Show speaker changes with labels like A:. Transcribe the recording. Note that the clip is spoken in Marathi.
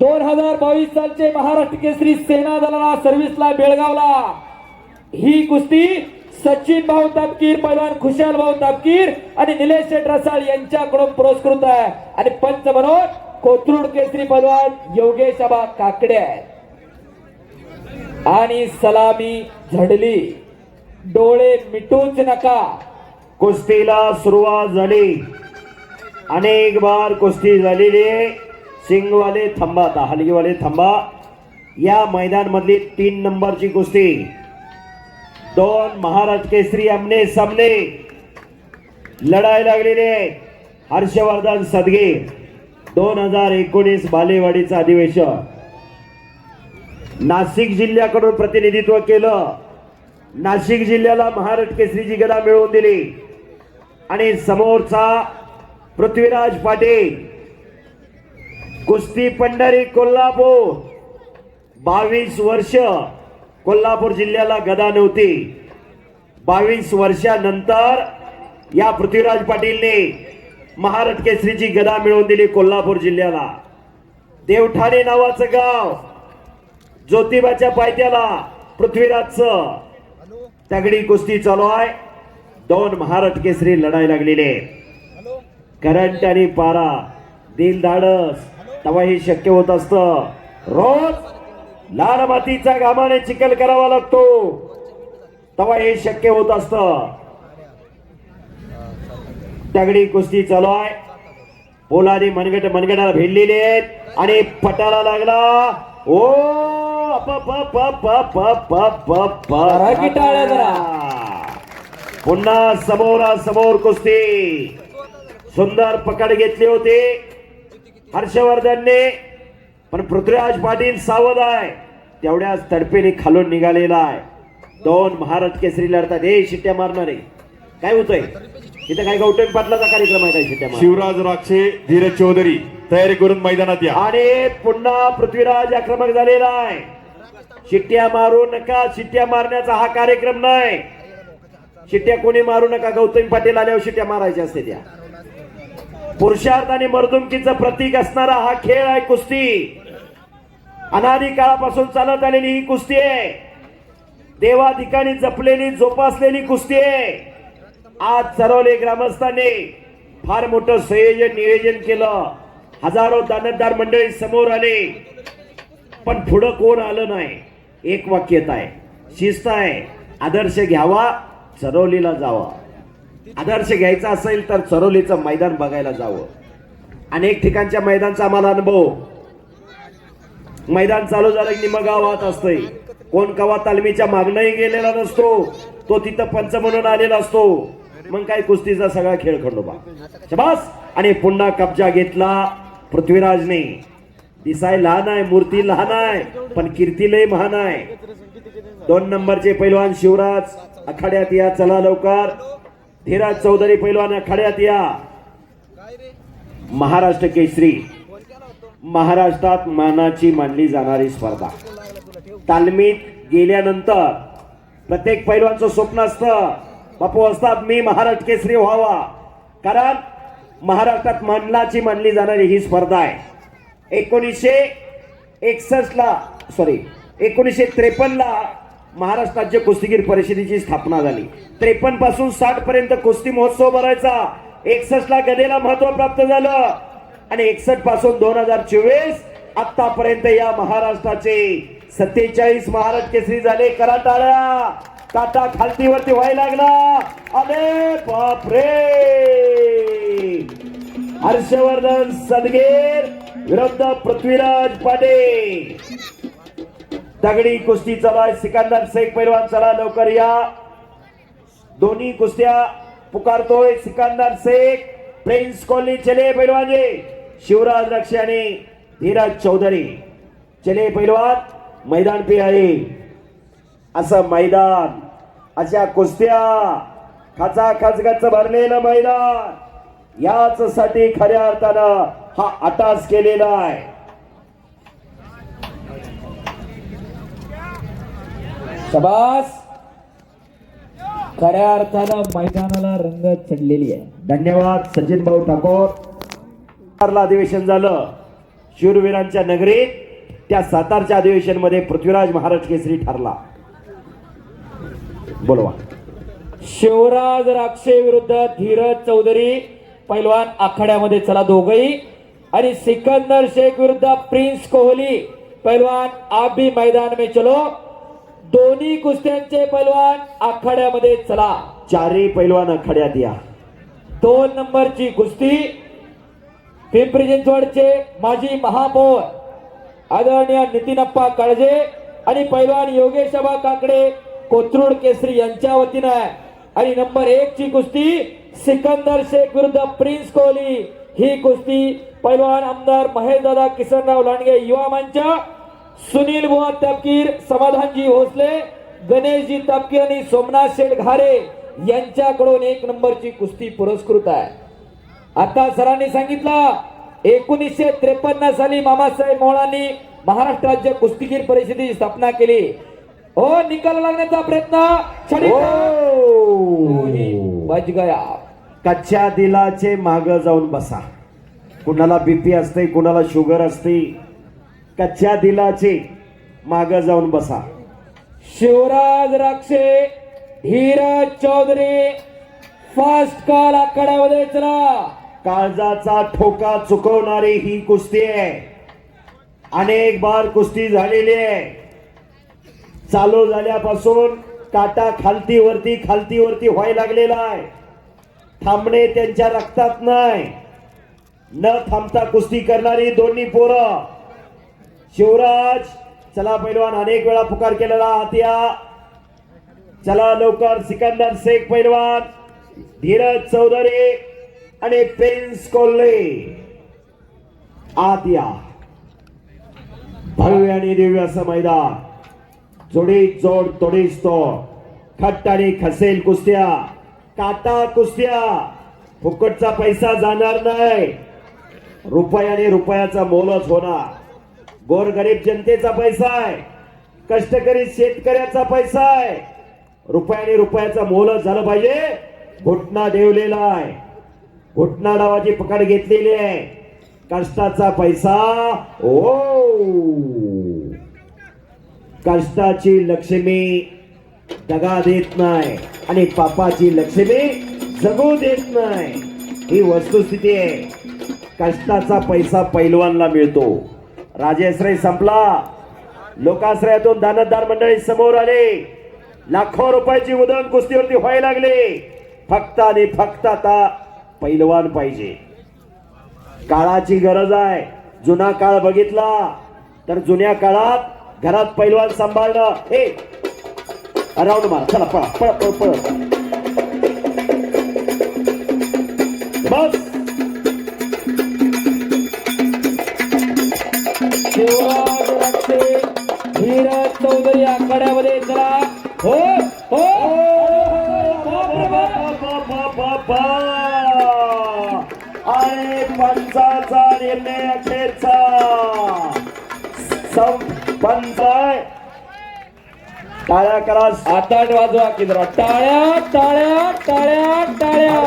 A: दोन हजार बावीस सालचे महाराष्ट्र केसरी सेना दलाला सर्व्हिसला बेळगावला. ही कुस्ती सचिन भाऊ तापकीर पैलवान खुशाल भाऊ तापकीर आणि निलेश शेठ रसाळ यांच्याकडून पुरस्कृत आहे. आणि पंच म्हणून कोथरूड केसरी पैलवान योगेश आबा काकडे आहेत. आणि सलामी झडली. डोळे मिटूच नका.
B: कुस्तीला सुरुवात झाली. अनेक बार कुस्ती झालेली आहे. सिंगवाले थांबा आता हलगीवाले थांबा. या मैदानमधली तीन नंबरची कुस्ती. दोन महाराज केसरी आमने सामने. लढाई लागलेली आहे. हर्षवर्धन सदगे. दोन हजार एकोणीस बालेवाडीचं अधिवेशन. नाशिक जिल्ह्याकडून प्रतिनिधित्व केलं. नाशिक जिल्ह्याला महाराष्ट्र केसरीची गदा मिळवून दिली. आणि समोरचा पृथ्वीराज पाटील. कुस्ती पंढरी कोल्हापूर. बावीस वर्ष कोल्हापूर जिल्ह्याला गदा नव्हती. बावीस वर्षानंतर या पृथ्वीराज पाटीलने महाराज केसरीची गदा मिळवून दिली कोल्हापूर जिल्ह्याला. देवठाणे नावाचं गाव ज्योतिबाच्या पायथ्याला पृथ्वीराजचं तगडी कुस्ती चालू आहे. दोन महाराज केसरी लढाई लागलेले. करंट आणि पारा दिल धाडस तेव्हा हे शक्य होत असतं. रोज लाल मातीचा घामाने चिखल करावा लागतो. तेव्हा हे शक्य होत असत. तगडी कुस्ती चालू आहे. पोलादी मनगट मनगटाला भिडलेले आहेत आणि फटाला लागला. ओ पुन्हा समोरा समोर कुस्ती. सुंदर पकड घेतली होती. हर्षवर्धनने पण पृथ्वीराज पाटील सावध आहे. तेवढ्याच तडपेने खालून निघालेला आहे. दोन महाराज केसरी लढतात. हे शिट्ट्या मारणारे. काय होतंय? इथं काय गौतम पाटलाचा कार्यक्रम आहे काय शिट्ट्या?
C: शिवराज राक्षे धीरज चौधरी तयारी करून मैदानात या.
B: आणि पुन्हा पृथ्वीराज आक्रमक झालेला आहे. शिट्ट्या मारू नका. शिट्ट्या मारण्याचा हा कार्यक्रम नाही. शिट्ट्या कोणी मारू नका. गौतम पाटील आल्यावर शिट्ट्या मारायच्या असते त्या पुरुषार्थ आणि मर्दुमकीचं प्रतीक असणारा हा खेळ आहे कुस्ती. अनादी काळापासून चालत आलेली ही कुस्ती आहे. देवा ठिकाणी जपलेली जोपासलेली कुस्ती आहे. आज चरवले ग्रामस्थांनी फार मोठं संयोजन नियोजन केलं. हजारो दानतदार मंडळी समोर आले. पण पुढं कोण आलं नाही? एक वाक्यता आहे. शिस्त आहे. आदर्श घ्यावा चरवलीला जावा. आदर्श घ्यायचा असेल तर चरोलीचं मैदान बघायला जावं. अनेक ठिकाणच्या मैदानचा आम्हाला अनुभव. मैदान चालू झालं की मग गावात असतंय. कोण कवा तालमीच्या मागणंही गेलेला नसतो तो तिथं पंच म्हणून आलेला असतो. मग काय कुस्तीचा सगळा खेळ खंडोबा. शबास! आणि पुन्हा कब्जा घेतला पृथ्वीराजने. दिसाय लहान आहे मूर्ती लहान आहे पण कीर्ती लय महान आहे. दोन नंबरचे पैलवान शिवराज आखाड्यात या चला लवकर. धीराज चौधरी पैलवान खड्यात या. महाराष्ट्र केसरी. महाराष्ट्रात मानाची मानली जाणारी स्पर्धा. तालमीत गेल्यानंतर प्रत्येक पैलवानचं स्वप्न असतं बापू असतात मी महाराष्ट्र केसरी व्हावा. कारण महाराष्ट्रात मानलाची मानली जाणारी ही स्पर्धा आहे. एकोणीसशे एकसष्ट ला सॉरी एकोणीसशे त्रेपन्न ला महाराष्ट्र राज्य कुस्तीगीर परिषदेची स्थापना झाली. त्रेपन्नपासून साठ पर्यंत कुस्ती महोत्सव भरायचा. एकसष्ट ला गदेला महत्त्व प्राप्त झालं. आणि एकसष्टपासून दोन हजार चोवीस आतापर्यंत या महाराष्ट्राचे सत्तेचाळीस महाराज केसरी झाले. करा टाळ्या. टाटा खालतीवरती व्हायला लागला. अरे बापरे! हर्षवर्धन सदगीर विरुद्ध पृथ्वीराज पाटील. दगडी कुस्ती चला सिकंदर शेख पैलवान चला लवकर या. दोन्ही कुस्त्या पुकारतोय सिकंदर शेख प्रिन्स कॉलनी चले पैलवानजे शिवराज रक्षे आणि धीरज चौधरी. चले पैलवान मैदान पे आहे. असं मैदान अशा कुस्त्या खाचा खचगच भरलेलं मैदान. याच साठी खऱ्या अर्थानं हा अटास केलेला आहे.
A: शबास. खऱ्या अर्थानं मैदानाला रंगत चढलेली आहे.
B: धन्यवाद सचिन भाऊ ठाकोर. अधिवेशन झालं. शूरवीरांच्या नगरीत त्या सातारच्या अधिवेशनमध्ये पृथ्वीराज महाराज केसरी ठरला. बोलवा.
A: शिवराज राक्षे विरुद्ध धीरज चौधरी पैलवान आखाड्यामध्ये चला दोघही. आणि सिकंदर शेख विरुद्ध प्रिन्स कोहली पैलवान आप भी मैदान में चलो. दोन्ही कुस्त्यांचे पैलवान आखाड्यामध्ये चला.
B: चारही पैलवान आखाड्यात या.
A: दोन नंबरची कुस्ती पिंपरी चिंचवडचे माजी महापौर आदरणीय नितीनप्पा काळजे आणि पैलवान योगेश अबा काकडे कोथरूड केसरी यांच्या वतीनं आहे. आणि नंबर एक ची कुस्ती सिकंदर शेख विरुद्ध प्रिन्स कोहली. ही कुस्ती पैलवान आमदार महेशदादा किसनराव लांडगे युवा मंच सुनील बुवा तपकीर समाधानजी भोसले गणेशजी तपकीर आणि सोमनाथ शेठ घारे यांच्याकडून एक नंबरची कुस्ती पुरस्कृत आहे. आता सरांनी सांगितलं एकोणीसशे त्रेपन्न साली मामासाहेब मोळांनी महाराष्ट्र राज्य कुस्तीगीर परिषदेची स्थापना केली. हो निकाल लागण्याचा प्रयत्न.
B: ओ!
A: बच गया.
B: कच्च्या दिलाचे माग जाऊन बसा. कुणाला बीपी असते कुणाला शुगर असते कच्च्या दिलाचे माग जाऊन बसा.
A: शिवराज राक्षे धीरज चौधरी फास्ट कॉल आखाड्यामध्ये चला.
B: काळजाचा ठोका चुकवणारी ही कुस्ती आहे. अनेक बार कुस्ती झालेली आहे. चालू झाल्यापासून काटा खालती वरती खालती वरती व्हायला लागलेला आहे. थांबणे त्यांच्या रक्तात नाही. न थांबता कुस्ती करणारी दोन्ही पोरं शिवराज चला पैलवान अनेक वेळा पुकार केलेला आतिया. चला लवकर सिकंदर शेख पैलवान धीरज चौधरी आणि प्रिन्स कोल्हे. आत या भव्य आणि दिव्य असं मैदान. जोडी जोड तोडीस तो खट्ट आणि खसेल कुस्त्या. काटा कुस्त्या. फुकटचा पैसा जाणार नाही. रुपयाने रुपयाचा मोलच होणार. गोरगरीब जनतेचा पैसा आहे. कष्टकरी शेतकऱ्याचा पैसा आहे. रुपयाने रुपयाचा मोल झालं पाहिजे. घुटना देवलेला आहे. घुटना नावाची पकड घेतलेली आहे. कष्टाचा पैसा ओ! कष्टाची लक्ष्मी दगा देत नाही आणि पापाची लक्ष्मी जगू देत नाही. ही वस्तुस्थिती आहे. कष्टाचा पैसा पैलवानला मिळतो. राजेश्रय संपला. लोकाश्रयातून दानतदार मंडळी समोर आले. लाखो रुपयाची उधळण कुस्तीवरती व्हायला लागले. फक्त आणि फक्त आता पैलवान पाहिजे. काळाची गरज आहे. जुना काळ बघितला. तर जुन्या काळात घरात पैलवान सांभाळणं हे. राऊंड मार. चला पळा पळ पळ पळ. बस.
A: आखाड्यामध्ये चला हो हो.
B: आणि पंचाचा निर्णय अखेरचा. पंच टाळ्या करा.
A: आता वाजवा की जरा. टाळ्या टाळ्या टाळ्या टाळ्या.